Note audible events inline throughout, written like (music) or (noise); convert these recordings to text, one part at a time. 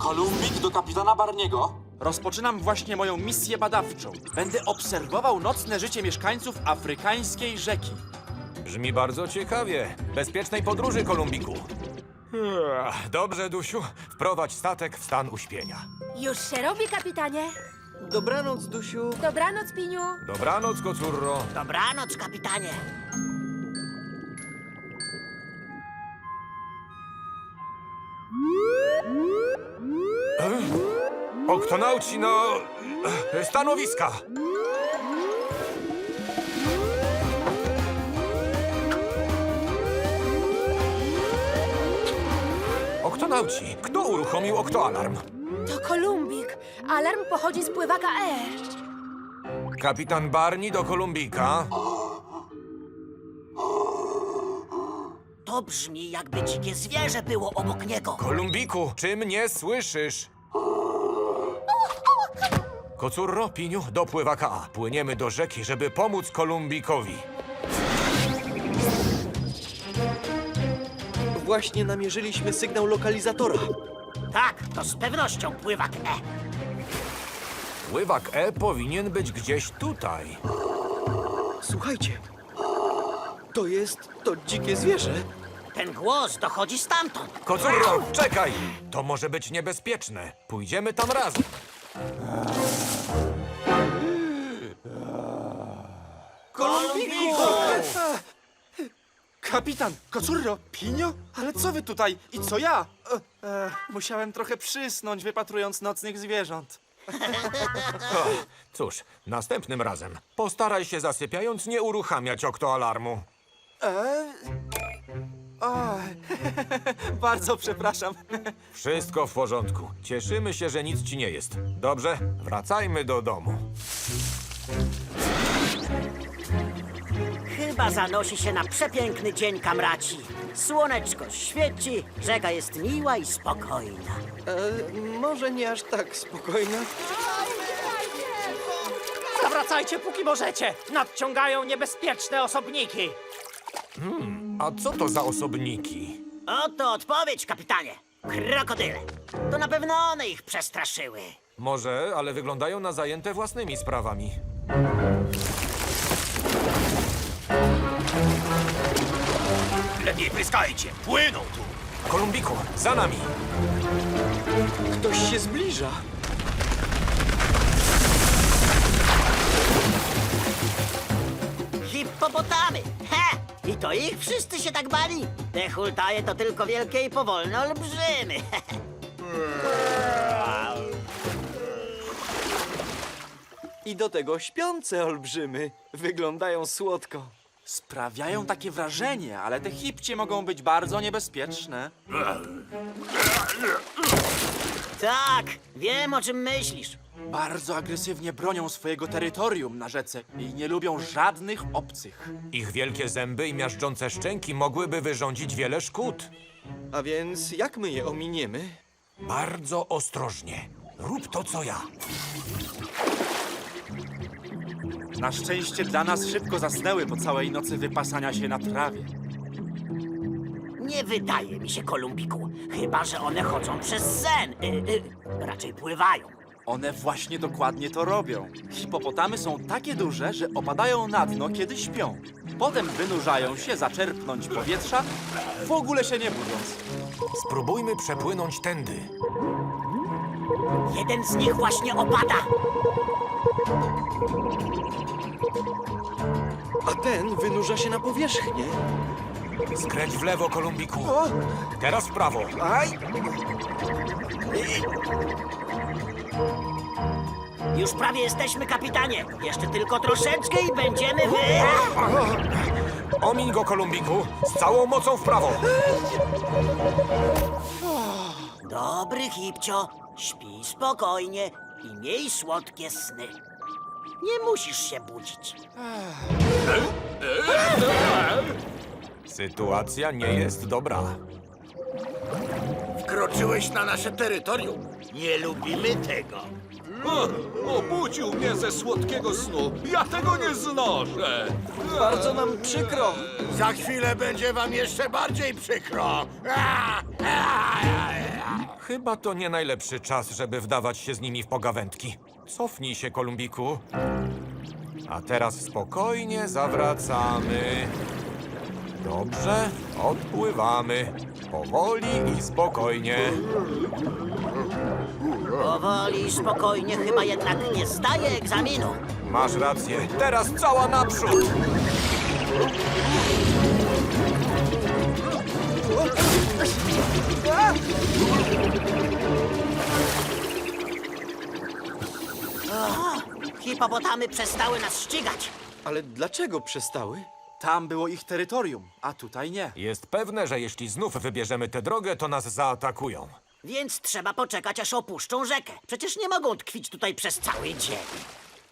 Kolumbik do kapitana Barniego. Rozpoczynam właśnie moją misję badawczą. Będę obserwował nocne życie mieszkańców afrykańskiej rzeki. Brzmi bardzo ciekawie. Bezpiecznej podróży, Kolumbiku. Ech, Dobrze, Dusiu. Wprowadź statek w stan uśpienia. Już się robi, kapitanie. Dobranoc, Dusiu. Dobranoc, Piniu. Dobranoc, kocurro. Dobranoc, kapitanie. Oktonauci na... e, stanowiska. Oktonauci, kto uruchomił oktoalarm? To Kolumbik. Alarm pochodzi z pływaka E. Kapitan Barney do Kolumbika. To brzmi, jakby dzikie zwierzę było obok niego. Kolumbiku, czy mnie słyszysz? Kocurro, Piniu, do pływaka A. Płyniemy do rzeki, żeby pomóc Kolumbikowi. Właśnie namierzyliśmy sygnał lokalizatora. Tak, to z pewnością pływak E. Pływak E powinien być gdzieś tutaj. Słuchajcie. To jest to dzikie zwierzę. Ten głos dochodzi stamtąd. Kocurro, czekaj! To może być niebezpieczne. Pójdziemy tam razem. Kapitan, kocurro, pinio? Ale co wy tutaj? I co ja? E, e, musiałem trochę przysnąć, wypatrując nocnych zwierząt. (laughs) Cóż, następnym razem postaraj się zasypiając nie uruchamiać oktoalarmu. O, (laughs) bardzo przepraszam. (laughs) Wszystko w porządku. Cieszymy się, że nic ci nie jest. Dobrze, wracajmy do domu. Chyba zanosi się na przepiękny dzień kamraci. Słoneczko świeci, rzeka jest miła i spokojna. E, może nie aż tak spokojna. Zawracajcie, póki możecie! Nadciągają niebezpieczne osobniki! A co to za osobniki? Oto odpowiedź, kapitanie. Krokodyle. To na pewno one ich przestraszyły. Może, ale wyglądają na zajęte własnymi sprawami. Lepiej pryskajcie, płyną tu. Kolumbiku, za nami! Ktoś się zbliża. Hipopotamy! He! I to ich wszyscy się tak bali? Te hultaje to tylko wielkie i powolne olbrzymy. (laughs) I do tego śpiące olbrzymy. Wyglądają słodko. Sprawiają takie wrażenie, ale te hipcie mogą być bardzo niebezpieczne. tak, wiem o czym myślisz. Bardzo agresywnie bronią swojego terytorium na rzece i nie lubią żadnych obcych. Ich wielkie zęby i miażdżące szczęki mogłyby wyrządzić wiele szkód. A więc jak my je ominiemy? Bardzo ostrożnie. Rób to, co ja. Na szczęście dla nas szybko zasnęły po całej nocy wypasania się na trawie. Nie wydaje mi się, Kolumbiku. Chyba, że one chodzą przez sen. Y, y, raczej pływają. One właśnie dokładnie to robią. Hipopotamy są takie duże, że opadają na dno, kiedy śpią. Potem wynurzają się zaczerpnąć powietrza, w ogóle się nie budząc. Spróbujmy przepłynąć tędy. Jeden z nich właśnie opada. A ten wynurza się na powierzchnię. Skręć w lewo, Kolumbiku. Teraz w prawo. Aj! Już prawie jesteśmy, kapitanie. Jeszcze tylko troszeczkę i będziemy wy... Omiń go, Kolumbiku. Z całą mocą w prawo. Dobry, Hipcio. Śpij spokojnie i miej słodkie sny. Nie musisz się budzić. Sytuacja nie jest dobra. Wkroczyłeś na nasze terytorium. Nie lubimy tego. Obudził mnie ze słodkiego snu. Ja tego nie znoszę. Bardzo nam przykro. Za chwilę będzie wam jeszcze bardziej przykro. Chyba to nie najlepszy czas, żeby wdawać się z nimi w pogawędki. Cofnij się, Kolumbiku. A teraz spokojnie zawracamy. Dobrze, odpływamy. Powoli i spokojnie. Powoli i spokojnie chyba jednak nie zdaje egzaminu. Masz rację. Teraz cała naprzód! Hipopotamy przestały nas ścigać. Ale dlaczego przestały? Tam było ich terytorium, a tutaj nie. Jest pewne, że jeśli znów wybierzemy tę drogę, to nas zaatakują. Więc trzeba poczekać, aż opuszczą rzekę. Przecież nie mogą tkwić tutaj przez cały dzień.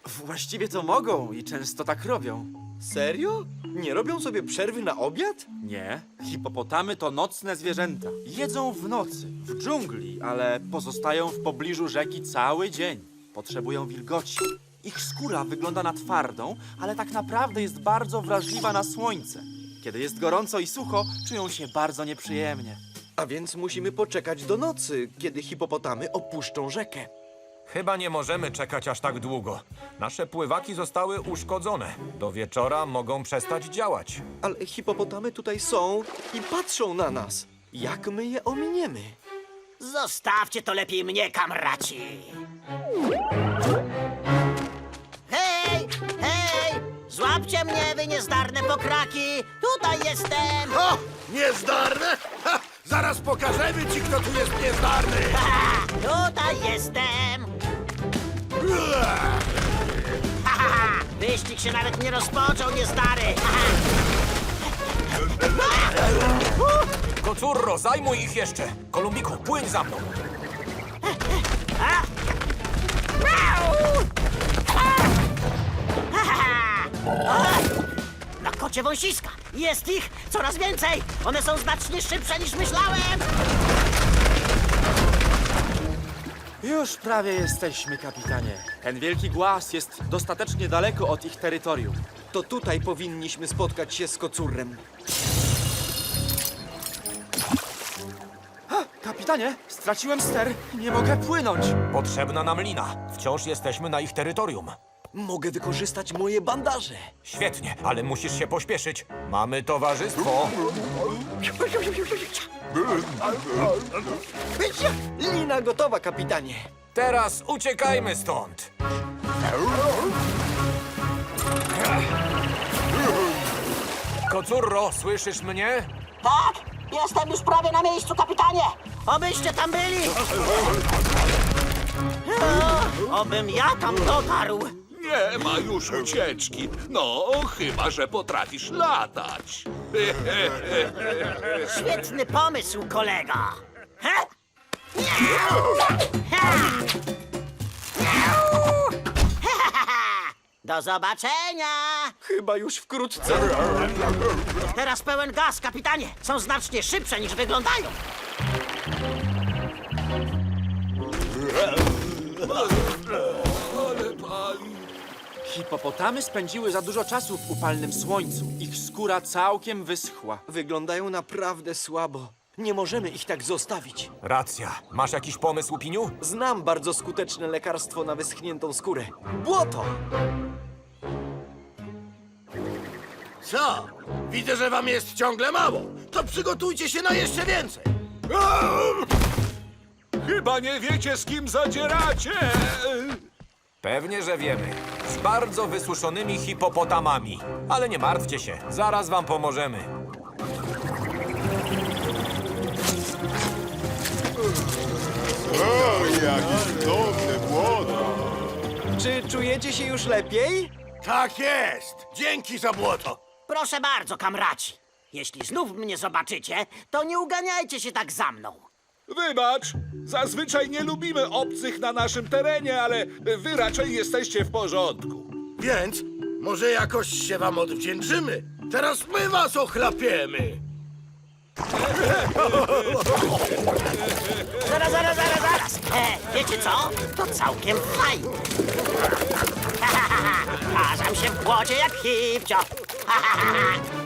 Właściwie to mogą i często tak robią. Serio? Nie robią sobie przerwy na obiad? Nie, hipopotamy to nocne zwierzęta. Jedzą w nocy, w dżungli, ale pozostają w pobliżu rzeki cały dzień. Potrzebują wilgoci. Ich skóra wygląda na twardą, ale tak naprawdę jest bardzo wrażliwa na słońce. Kiedy jest gorąco i sucho, czują się bardzo nieprzyjemnie. A więc musimy poczekać do nocy, kiedy hipopotamy opuszczą rzekę. Chyba nie możemy czekać aż tak długo. Nasze pływaki zostały uszkodzone. Do wieczora mogą przestać działać. Ale hipopotamy tutaj są i patrzą na nas. Jak my je ominiemy? Zostawcie to lepiej mnie, kamraci. Złapcie mnie, wy niezdarne pokraki! Tutaj jestem! O, niezdarne? Ha, zaraz pokażemy ci, kto tu jest niezdarny. Ha, tutaj jestem! Ha, ha, ha. Wyścig się nawet nie rozpoczął, niezdary! Ha, ha. Kocurro, zajmuj ich jeszcze! Kolumbiku, płyń za mną! Na kocie wąsiska! Jest ich coraz więcej! One są znacznie szybsze niż myślałem! Już prawie jesteśmy, kapitanie. Ten wielki głaz jest dostatecznie daleko od ich terytorium. To tutaj powinniśmy spotkać się z kocurrem. Kapitanie, straciłem ster. Nie mogę płynąć. Potrzebna nam lina. Wciąż jesteśmy na ich terytorium. Mogę wykorzystać moje bandaże. Świetnie, ale musisz się pośpieszyć. Mamy towarzystwo. Lina gotowa, kapitanie. Teraz uciekajmy stąd. Kocurro, słyszysz mnie? Tak! Jestem już prawie na miejscu, kapitanie! Obyście tam byli! Obym ja tam dotarł! Nie ma już ucieczki. No, chyba, że potrafisz latać. (laughs) Świetny pomysł, kolega! He? Miau! Ha! Miau! Do zobaczenia! Chyba już wkrótce. Teraz pełen gaz, kapitanie! Są znacznie szybsze niż wyglądają! Hipopotamy spędziły za dużo czasu w upalnym słońcu. Ich skóra całkiem wyschła. Wyglądają naprawdę słabo. Nie możemy ich tak zostawić. Racja. Masz jakiś pomysł, Piniu? Znam bardzo skuteczne lekarstwo na wyschniętą skórę. Błoto! Co? Widzę, że wam jest ciągle mało. To przygotujcie się na jeszcze więcej. Chyba nie wiecie, z kim zadzieracie. Pewnie, że wiemy. Z bardzo wysuszonymi hipopotamami. Ale nie martwcie się, zaraz wam pomożemy. Czy czujecie się już lepiej? Tak jest. Dzięki za błoto. Proszę bardzo, kamraci. Jeśli znów mnie zobaczycie, to nie uganiajcie się tak za mną. Wybacz, zazwyczaj nie lubimy obcych na naszym terenie, ale wy raczej jesteście w porządku. Więc może jakoś się wam odwdzięczymy. Teraz my was ochlapiemy. Zaraz, zaraz, zaraz, zaraz. E, wiecie co? To całkiem fajne. (laughs) Tarzam się w błocie jak hipcio. (laughs)